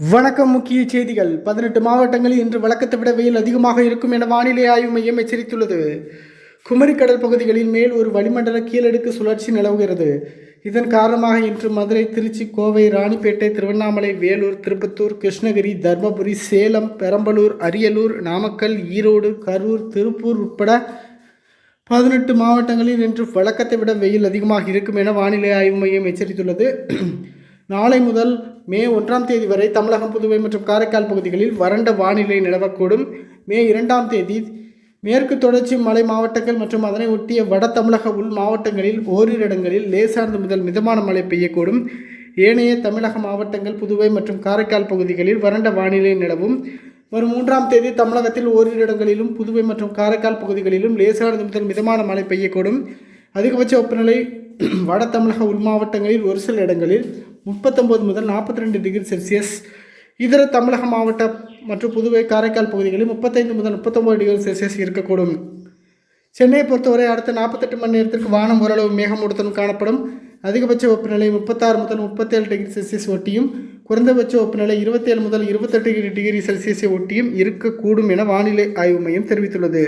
வணக்கம் முக்கிய செய்திகள். பதினெட்டு மாவட்டங்களில் இன்று வழக்கத்தை விட வெயில் அதிகமாக இருக்கும் என வானிலை ஆய்வு மையம் எச்சரித்துள்ளது. குமரிக்கடல் பகுதிகளில் மேல் ஒரு வளிமண்டல கீழடுக்கு சுழற்சி நிலவுகிறது. இதன் காரணமாக இன்று மதுரை திருச்சி கோவை ராணிப்பேட்டை திருவண்ணாமலை வேலூர் திருப்பத்தூர் கிருஷ்ணகிரி தர்மபுரி சேலம் பெரம்பலூர் அரியலூர் நாமக்கல் ஈரோடு கரூர் திருப்பூர் உட்பட பதினெட்டு மாவட்டங்களில் இன்று வழக்கத்தை விட வெயில் அதிகமாக இருக்கும் என வானிலை ஆய்வு மையம் எச்சரித்துள்ளது. நாளை முதல் மே ஒன்றாம் தேதி வரை தமிழகம் புதுவை மற்றும் காரைக்கால் பகுதிகளில் வறண்ட வானிலை நிலவக்கூடும். மே இரண்டாம் தேதி மேற்கு தொடர்ச்சி மலை மாவட்டங்கள் மற்றும் அதனை ஒட்டிய வட தமிழக உள் மாவட்டங்களில் ஓரிரு இடங்களில் லேசார்ந்து முதல் மிதமான மழை பெய்யக்கூடும். ஏனைய தமிழக மாவட்டங்கள் புதுவை மற்றும் காரைக்கால் பகுதிகளில் வறண்ட வானிலை நிலவும். வரும் மூன்றாம் தேதி தமிழகத்தில் ஓரிரு இடங்களிலும் புதுவை மற்றும் காரைக்கால் பகுதிகளிலும் லேசானது முதல் மிதமான மழை பெய்யக்கூடும். அதிகபட்ச வெப்பநிலை வட தமிழக உள் மாவட்டங்களில் ஒரு சில இடங்களில் முப்பத்தொம்பது முதல் நாற்பத்தி ரெண்டு டிகிரி செல்சியஸ். இதர தமிழக மாவட்ட மற்றும் புதுவை காரைக்கால் பகுதிகளில் முப்பத்தைந்து முதல் முப்பத்தொம்பது டிகிரி செல்சியஸ் இருக்கக்கூடும். சென்னையை பொறுத்தவரை அடுத்த நாற்பத்தெட்டு மணி நேரத்திற்கு வானம் ஓரளவு மேகமூட்டத்துடன் காணப்படும். அதிகபட்ச வெப்பநிலை முப்பத்தாறு முதல் முப்பத்தேழு டிகிரி செல்சியஸ் ஒட்டியும் குறைந்தபட்ச வெப்பநிலை இருபத்தேழு முதல் இருபத்தெட்டு டிகிரி செல்சியஸை ஒட்டியும் இருக்கக்கூடும் என வானிலை ஆய்வு மையம் தெரிவித்துள்ளது.